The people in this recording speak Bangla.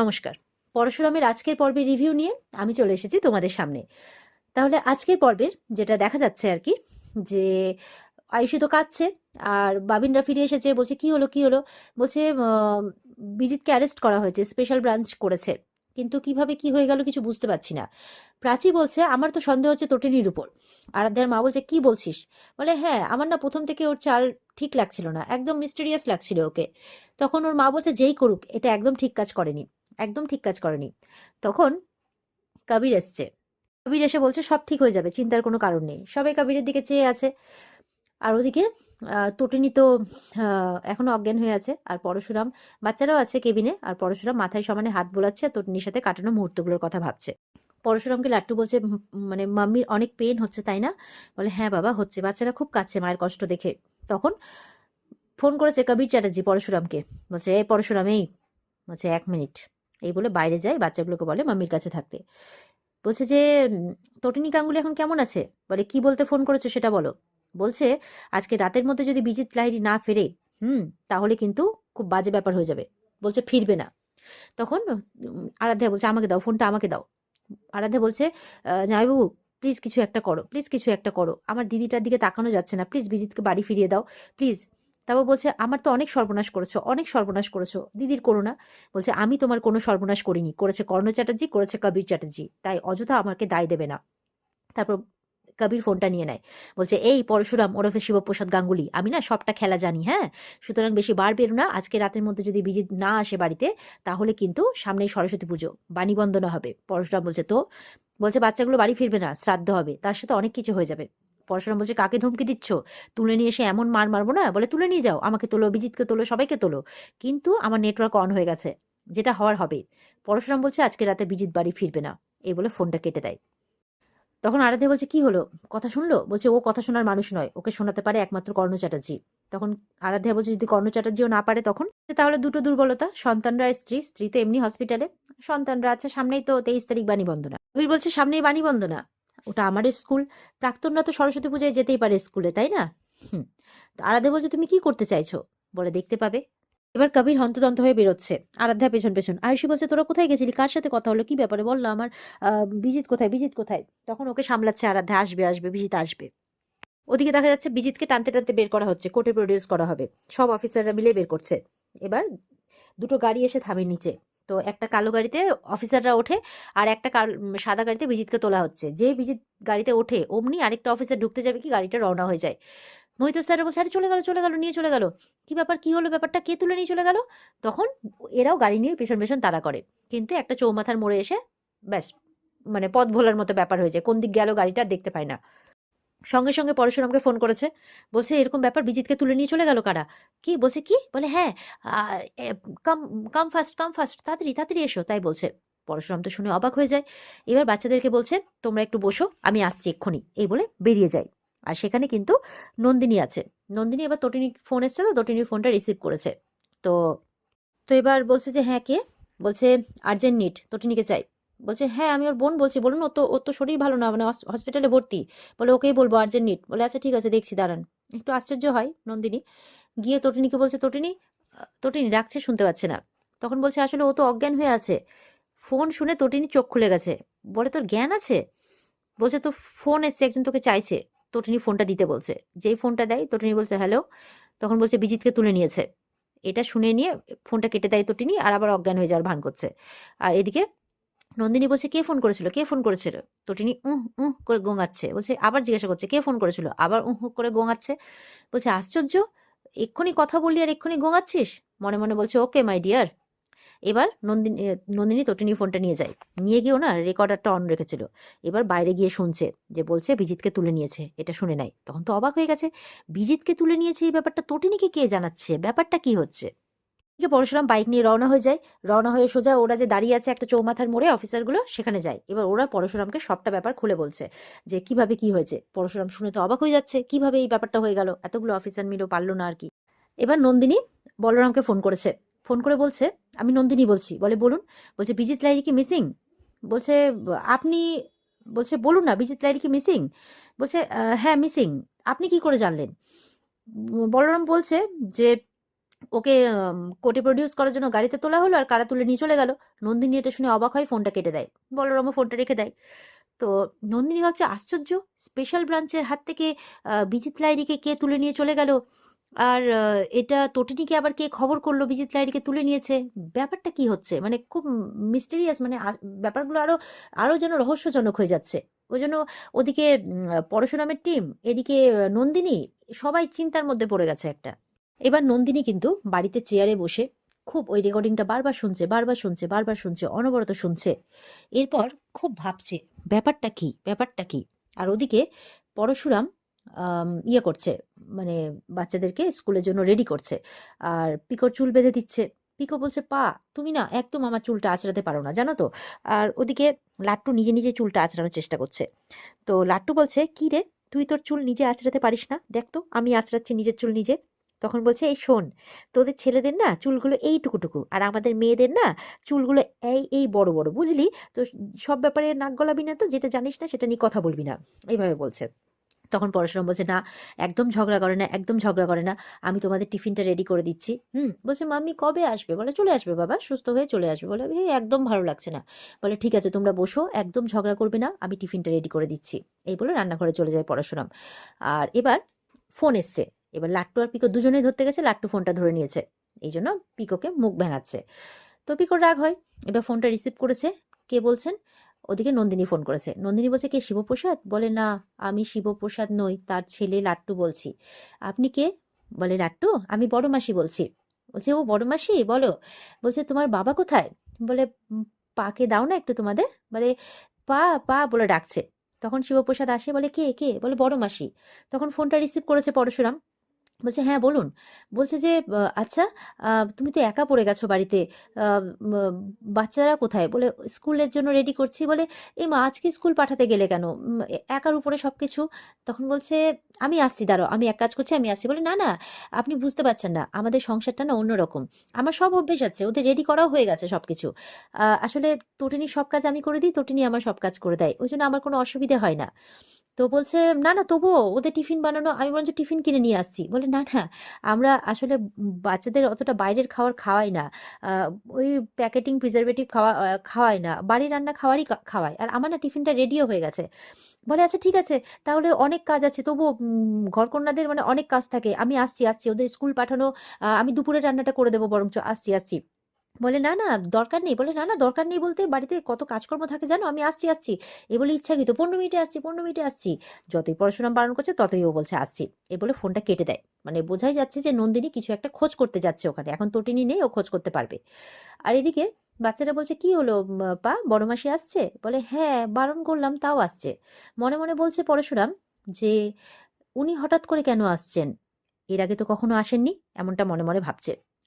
নমস্কার। পরশুরামের আজকের পর্বের রিভিউ নিয়ে আমি চলে এসেছি তোমাদের সামনে। তাহলে আজকের পর্বের যেটা দেখা যাচ্ছে আর কি, যে আয়ুষি তো কাঁদছে, আর বাবিনরা ফিরে এসেছে, বলছে, কি হলো কি হলো? বলছে বিজিতকে অ্যারেস্ট করা হয়েছে স্পেশাল ব্রাঞ্চ করেছে। কিন্তু কীভাবে কি হয়ে গেল কিছু বুঝতে পারছি না। প্রাচী বলছে, আমার তো সন্দেহ হচ্ছে তোটিনির উপর। আরাধ্যার মা বলছে, কি বলছিস? বলে হ্যাঁ আমার না প্রথম থেকে ওর চাল ঠিক লাগছিল না, একদম মিস্টেরিয়াস লাগছিল ওকে। তখন ওর মা বলছে, যেই করুক, এটা একদম ঠিক কাজ করেনি। একদম ঠিক কাজ করেনি। তখন কবির এসছে। কবির এসে বলছে সব ঠিক হয়ে যাবে চিন্তার কোনো কারণ নেই। সবাই কবিরের দিকে চেয়ে আছে। আর ওদিকে তটিনী তো আহ, এখনও অজ্ঞান হয়ে আছে। আর পরশুরাম বাচ্চারাও আছে কেবিনে। আর পরশুরাম মাথায় সমানে হাত বোলাচ্ছে আর তটিনীর সাথে কাটানো মুহূর্তগুলোর কথা ভাবছে। পরশুরামকে লাট্টু বলছে মানে মাম্মির অনেক পেন হচ্ছে তাই না? বলে হ্যাঁ বাবা হচ্ছে। বাচ্চারা খুব কাচ্ছে মায়ের কষ্ট দেখে। তখন ফোন করেছে কবির চ্যাটার্জি পরশুরামকে। বলছে এই পরশুরাম এই। বলছে এক মিনিট। এই বলে বাইরে যায়, বাচ্চাগুলোকে বলে, মাম্মির কাছে থাকতে। বলছে যে তটিনী গাঙ্গুলি এখন কেমন আছে? বলে, কি বলতে ফোন করেছ সেটা বলো। বলছে, আজকে রাতের মধ্যে যদি বিজিত লাহিড়ি না ফেরে, হুম, তাহলে কিন্তু খুব বাজে ব্যাপার হয়ে যাবে। বলছে, ফিরবে না। তখন আরাধ্যা বলছে, আমাকে দাও, ফোনটা আমাকে দাও। আরাধ্যা বলছে জামাইবাবু, প্লিজ কিছু একটা করো, প্লিজ কিছু একটা করো। আমার দিদিটার দিকে তাকানো যাচ্ছে না। প্লিজ বিজিতকে বাড়ি ফিরিয়ে দাও। প্লিজ তারপর বলছে, আমার তো অনেক সর্বনাশ করেছ, অনেক সর্বনাশ করেছ, দিদির করো না। বলছে, আমি তোমার কোনো সর্বনাশ করিনি। করেছে কর্ণ চ্যাটার্জি, করেছে কবির চ্যাটার্জি। তাই অযথা আমাকে দায় দেবে না। তারপর কবির ফোনটা নিয়ে নেয়। বলছে, এই পরশুরাম, ওরফে শিবপ্রসাদ গাঙ্গুলি, আমি না সবটা খেলা জানি হ্যাঁ? সুতরাং বেশি বার বেরো না। আজকে রাতের মধ্যে যদি বিজিত না আসে বাড়িতে, তাহলে কিন্তু সামনেই সরস্বতী পুজো, বাণী বন্দনা হবে। পরশুরাম বলছে, তো? বলছে, বাচ্চাগুলো বাড়ি ফিরবে না, শ্রাদ্ধ হবে, তার সাথে অনেক কিছু হয়ে যাবে। পরশুরাম বলছে কাকে ধমকি দিচ্ছ? তুলে নিয়ে এসে এমন মার মারবো না? বলে, তুলে নিয়ে যাও, আমাকে তোলো বিজিতকে তোলো, সবাইকে তোলো। কিন্তু আমার নেটওয়ার্ক অন হয়ে গেছে। যেটা হওয়ার হবে। পরশুরাম বলছে, আজকে রাতে বিজিত বাড়ি ফিরবে না। এই বলে ফোনটা কেটে দেয়। তখন আরাধ্যা বলছে, কি হলো? কথা শুনলো? বলছে, ও কথা শোনার মানুষ নয়, ওকে শোনাতে পারে একমাত্র কর্ণ চ্যাটার্জি। তখন আরাধ্যা বলছে, যদি কর্ণ চ্যাটার্জিও না পারে তখন? তাহলে দুটো দুর্বলতা, সন্তানরা স্ত্রী। স্ত্রী তো এমনি হসপিটালে সন্তানরা আছে, সামনেই তো তেইশ তারিখ বাণী বন্দনা। বলছে, সামনেই বাণী বন্দনা। ওটা আমার স্কুল। প্রাক্তনরা তো সরস্বতী পূজায় যেতেই পারে স্কুলে, তাই না? হুম। তো আরাধ্যা বলছে তুমি কি করতে চাইছো? বলে দেখতে পাবে। এবার কবির হন্তদন্ত হয়ে বেরোচ্ছে। আরাধ্যা পেছন পেছন। আয়ুষী বলছে, তোরা কোথায় গেছিলি? কার সাথে কথা হলো? কি ব্যাপারে? বলল আমার বিজিত কোথায়? বিজিত কোথায়? তখন ওকে সামলাচ্ছে আরাধ্যা। আসবে আসবে, বিজিত আসবে। ওদিকে দেখা যাচ্ছে, বিজিতকে টানতে টানতে বের করা হচ্ছে। কোর্টে প্রডিউস করা হবে। সব অফিসাররা মিলে বের করছে। এবার দুটো গাড়ি এসে থামে নিচে। তো একটা কালো গাড়িতে অফিসাররা ওঠে আর একটা সাদা গাড়িতে বিজিতকে তোলা হচ্ছে। যে বিজিত গাড়িতে ওঠে, অমনি আরেকটা অফিসার ঢুকতে যাবে কি গাড়িটা রওনা হয়ে যায়। মোহিত স্যার বলছে, আরে চলে গেল চলে গেল, নিয়ে চলে গেল। কি ব্যাপার, কি হলো ব্যাপারটা? কে তুলে নিয়ে চলে গেল? তখন এরাও গাড়ি নিয়ে পেছন পেছন তাড়া করে। কিন্তু একটা চৌমাথার মোড়ে এসে ব্যাস মানে পথ ভোলার মতো ব্যাপার হয়ে যায়। কোন দিক গেল গাড়িটা দেখতে পায় না। সঙ্গে সঙ্গে পরশুরামকে ফোন করেছে। বলছে, এরকম ব্যাপার, বিজিতকে তুলে নিয়ে চলে গেল কারা? কি? বলছে, কি? বলে হ্যাঁ কাম কাম ফাস্ট কাম ফাস্ট তাড়াতাড়ি তাড়াতাড়ি এসো। তাই বলছে। পরশুরাম তো শুনে অবাক হয়ে যায়। এবার বাচ্চাদেরকে বলছে, তোমরা একটু বসো, আমি আসছি এক্ষুনি। এই বলে বেরিয়ে যায়। আর সেখানে কিন্তু নন্দিনী আছে। নন্দিনী এবার তটিনী ফোন এসছে তো তটিনীর ফোনটা রিসিভ করেছে। তো তো এবার বলছে যে হ্যাঁ কে? বলছে আর্জেন্ট নিট তটিনীকে চাই। বলছে হ্যাঁ আমি ওর বোন বলছি, বলুন ও তো, ওর তো শরীর ভালো না মানে হসপিটালে ভর্তি। বলে, ওকেই বলব আর্জেন্ট নিট বলে আচ্ছা ঠিক আছে, দেখছি, দাঁড়ান। একটু আশ্চর্য হয় নন্দিনী। গিয়ে তটিনীকে বলছে, তটিনী তটিনী ডাকছে, শুনতে পাচ্ছে না। তখন বলছে, আসলে ও তো অজ্ঞান হয়ে আছে। ফোন শুনে তটিনী চোখ খুলে গেছে। বলে, তোর জ্ঞান আছে? বলছে তো ফোন এসছে, একজন তোকে চাইছে। তটিনী ফোনটা দিতে বলছে। যেই ফোনটা দেয়, তটিনী বলছে, হ্যালো। তখন বলছে, বিজিতকে তুলে নিয়েছে। এটা শুনে নিয়ে ফোনটা কেটে দেয় তটিনী, আর আবার অজ্ঞান হয়ে যাওয়ার ভান করছে। আর এদিকে নন্দিনী বলছে, কে ফোন করেছিল? কে ফোন করেছিল? তটিনী উহ উহ করে গোঙাচ্ছে। বলছে, আবার জিজ্ঞাসা করছে, কে ফোন করেছিল? আবার উহ করে গোঙাচ্ছে। বলছে, আশ্চর্য? এক্ষুনি কথা বললি আর এক্ষুনি গোঙাচ্ছিস? মনে মনে বলছে, ওকে মাই ডিয়ার এবার নন্দিনী নন্দিনী তটিনী ফোনটা নিয়ে যায়। নিয়ে গিয়েও না রেকর্ডারটা অন রেখেছিল। এবার বাইরে গিয়ে শুনছে যে বলছে, বিজিতকে তুলে নিয়েছে। এটা শুনে নাই। তখন তো অবাক হয়ে গেছে। বিজিতকে তুলে নিয়েছে এই ব্যাপারটা। তটিনীকে কে জানাচ্ছে? ব্যাপারটা কি হচ্ছে? এদিকে পরশুরাম বাইক নিয়ে রওনা হয়ে যায়। রওনা হয়ে সোজা ওরা যে দাঁড়িয়ে আছে একটা চৌমাথার মোড়ে, অফিসারগুলো সেখানে যায়। এবার ওরা পরশুরামকে সবটা ব্যাপার খুলে বলছে যে, কীভাবে কি হয়েছে? পরশুরাম শুনে তো অবাক হয়ে যাচ্ছে, কীভাবে এই ব্যাপারটা হয়ে গেল? এতগুলো অফিসার মিলেও পারল না আর কি? এবার নন্দিনী বলরামকে ফোন করেছে। ফোন করে বলছে, আমি নন্দিনী বলছি। বলে, বলুন। বলছে, বিজিত লাইরি কি মিসিং বলছে, আপনি বলছে, বলুন না, বিজিত লাইরি কি মিসিং বলছে হ্যাঁ মিসিং আপনি কি করে জানলেন? বলরাম বলছে যে ওকে কোর্টে প্রডিউস করার জন্য গাড়িতে তোলা হলো আর কারা তুলে নিয়ে চলে গেল? নন্দিনী এটা শুনে অবাক হয় ফোনটা কেটে দেয়। বলরামও ফোনটা রেখে দেয়। তো নন্দিনী ভাবছে, আশ্চর্য স্পেশাল ব্রাঞ্চের হাত থেকে বিজিত লাইরিকে কে তুলে নিয়ে চলে গেল? আর এটা তটিনীকে আবার কে খবর করল বিজিত লাইরিকে তুলে নিয়েছে? ব্যাপারটা কি হচ্ছে? মানে খুব মিস্টেরিয়াস মানে ব্যাপারগুলো আরও আরও যেন রহস্যজনক হয়ে যাচ্ছে। ওই জন্য ওদিকে পরশুরামের টিম এদিকে নন্দিনী সবাই চিন্তার মধ্যে পড়ে গেছে একটা। এবার নন্দিনী কিন্তু বাড়িতে চেয়ারে বসে খুব ওই রেকর্ডিংটা বারবার শুনছে বারবার শুনছে বারবার শুনছে, অনবরত শুনছে। এরপর খুব ভাবছে, ব্যাপারটা কি? ব্যাপারটা কি? আর ওদিকে পরশুরাম ইয়ে করছে মানে বাচ্চাদেরকে স্কুলের জন্য রেডি করছে। আর পিকোর চুল বেঁধে দিচ্ছে। পিকো বলছে, পা, তুমি না একদম আমার চুলটা আঁচড়াতে পারো না, জানো তো? আর ওদিকে লাট্টু নিজে নিজে চুলটা আঁচড়ানোর চেষ্টা করছে। তো লাট্টু বলছে, কি রে? তুই তোর চুল নিজে আঁচড়াতে পারিস না? দেখ তো, আমি আঁচড়াচ্ছি নিজের চুল নিজে। তখন বলছে, এই শোন, তোদের ছেলেদের না চুলগুলো এইটুকুটুকু আর আমাদের মেয়েদের না চুলগুলো এই এই বড় বড়। বুঝলি? তো সব ব্যাপারে নাক গলাবি না তো, যেটা জানিস না সেটা নিয়ে কথা বলবি না। এইভাবে বলছে। তখন পরশুরাম বলছে, না, একদম ঝগড়া করে না, একদম ঝগড়া করে না। আমি তোমাদের টিফিনটা রেডি করে দিচ্ছি। হুম? বলছে, মাম্মি কবে আসবে? বলে, চলে আসবে বাবা, সুস্থ হয়ে চলে আসবে। বলে হে একদম ভালো লাগছে না। বলে, ঠিক আছে, তোমরা বসো, একদম ঝগড়া করবে না, আমি টিফিনটা রেডি করে দিচ্ছি। এই বলে রান্নাঘরে চলে যায় পরশুরাম। আর এবার ফোন এসছে। এবার লাট্টু আর পিকো দুজনেই ধরতে গেছে লাট্টু ফোনটা ধরে নিয়েছে। এই জন্য পিকোকে মুখ ভেঙাচ্ছে। তো পিকোর রাগ হয়। এবার ফোনটা রিসিভ করেছে। কে বলছেন? ওদিকে নন্দিনী ফোন করেছে। নন্দিনী বলছে কে শিবপ্রসাদ? বলে না আমি শিবপ্রসাদ নই তার ছেলে লাট্টু বলছি। আপনি কে? বলে লাট্টু আমি বড় মাসি বলছি। বলছে ও বড় মাসি? বলো। বলছে তোমার বাবা কোথায়? বলে "উম, পাকে দাও না একটু তোমাদের। বলে পা পা বলে ডাকছে। তখন শিবপ্রসাদ আসে বলে কে কে? বলে বড় মাসি। তখন ফোনটা রিসিভ করেছে পরশুরাম। বলছে হ্যাঁ বলুন। বলছে যে আচ্ছা তুমি তো একা পড়ে গেছো বাড়িতে। বাচ্চারা কোথায়? বলে, স্কুলের জন্য রেডি করছি। বলে, এই মা, আজকে স্কুল পাঠাতে গেলে কেন? একার উপরে সব কিছু তখন বলছে, আমি আসছি, দাঁড়াও, আমি এক কাজ করছি, আমি আসছি। বলে, না না, আপনি বুঝতে পারছেন না, আমাদের সংসারটা না অন্যরকম। আমার সব অভ্যেস আছে, ওদের রেডি করাও হয়ে গেছে সব কিছু আসলে তটিনী সব কাজ আমি করে দিই, তটিনী আমার সব কাজ করে দেয়। ওই জন্য আমার কোনো অসুবিধা হয় না। তো বলছে, না না, তবুও ওদের টিফিন বানানো, আমি বরঞ্চ টিফিন কিনে নিয়ে আসছি। বলে না না। আমরা আসলে বাচ্চাদের অতটা বাইরের খাবার খাওয়াই না। ওই প্যাকেটিং প্রিজারভেটিভ খাওয়া খাওয়াই না। বাড়ির রান্না খাওয়ারই খাওয়াই। আর আমার না টিফিনটা রেডিও হয়ে গেছে। বলে আচ্ছা ঠিক আছে। তাহলে অনেক কাজ আছে। তবু ঘরকন্যাদের মানে অনেক কাজ থাকে। আমি আসছি আসছি। ওদের স্কুল পাঠানো আমি দুপুরে রান্নাটা করে দেবো বরঞ্চ। আসছি আসছি। বলে, না না, দরকার নেই। বলে, না না, দরকার নেই বলতে বাড়িতে কত কাজকর্ম থাকে জানো? আমি আসছি আসছি। এ বলে ইচ্ছাকৃত পনেরো মিনিটে আসছি, পনেরো মিনিটে আসছি। যতই পড়াশোনা বারণ করছে, ততই ও বলছে, আসছি। এ বলে, ফোনটা কেটে দেয়। মানে বোঝাই যাচ্ছে যে নন্দিনী কিছু একটা খোঁজ করতে যাচ্ছে ওখানে। এখন তটিনী নেই, ও খোঁজ করতে পারবে। আর এদিকে বাচ্চারা বলছে, কি হলো পা, বড় মাসি আসছে? বলে হ্যাঁ বারণ করলাম, তাও আসছে। মনে মনে বলছে পরশুরাম যে, উনি হঠাৎ করে কেন আসছেন? এর আগে তো কখনো আসেননি? এমনটা মনে মনে ভাবছে।